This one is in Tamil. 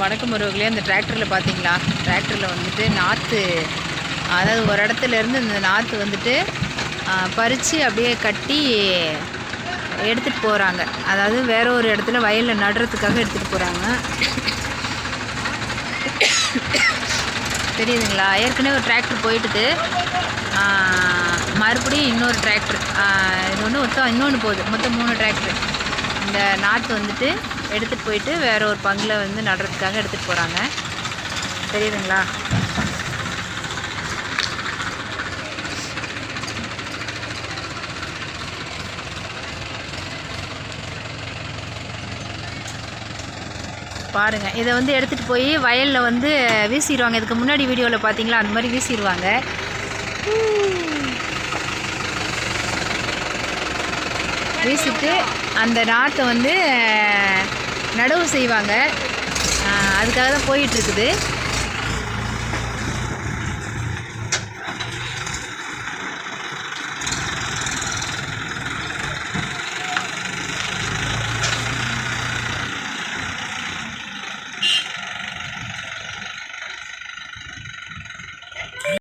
வணக்கம் உறவுகளே. அந்த டிராக்டரில் பார்த்தீங்களா டிராக்டரில் வந்துட்டு நாற்று அதாவது ஒரு இடத்துல இருந்து இந்த நாற்று வந்துட்டு பறித்து அப்படியே கட்டி எடுத்துகிட்டு போகிறாங்க அதாவது வேற ஒரு இடத்துல வயலில் நடுறதுக்காக எடுத்துகிட்டு போகிறாங்க தெரியுதுங்களா? ஏற்கனவே ஒரு டிராக்டர் போயிட்டுது. மறுபடியும் இன்னொரு டிராக்டர். இது ஒன்று மொத்தம் இன்னொன்று போகுது. மொத்தம் மூணு டிராக்டர். இந்த நாற்று வந்துட்டு எடுத்துகிட்டு போயிட்டு வேற ஒரு பங்கில் வந்து நடுறதுக்காக எடுத்துகிட்டு போகிறாங்க தெரியுதுங்களா? பாருங்க. இதை வந்து எடுத்துகிட்டு போய் வயலில் வந்து வீசிடுவாங்க இதுக்கு முன்னாடி வீடியோவில் பார்த்தீங்களா அந்த மாதிரி வீசிடுவாங்க வீசிட்டு அந்த நாற்றை வந்து நடவு செய்வாங்க. அதுக்காக தான் போயிட்டுருக்குது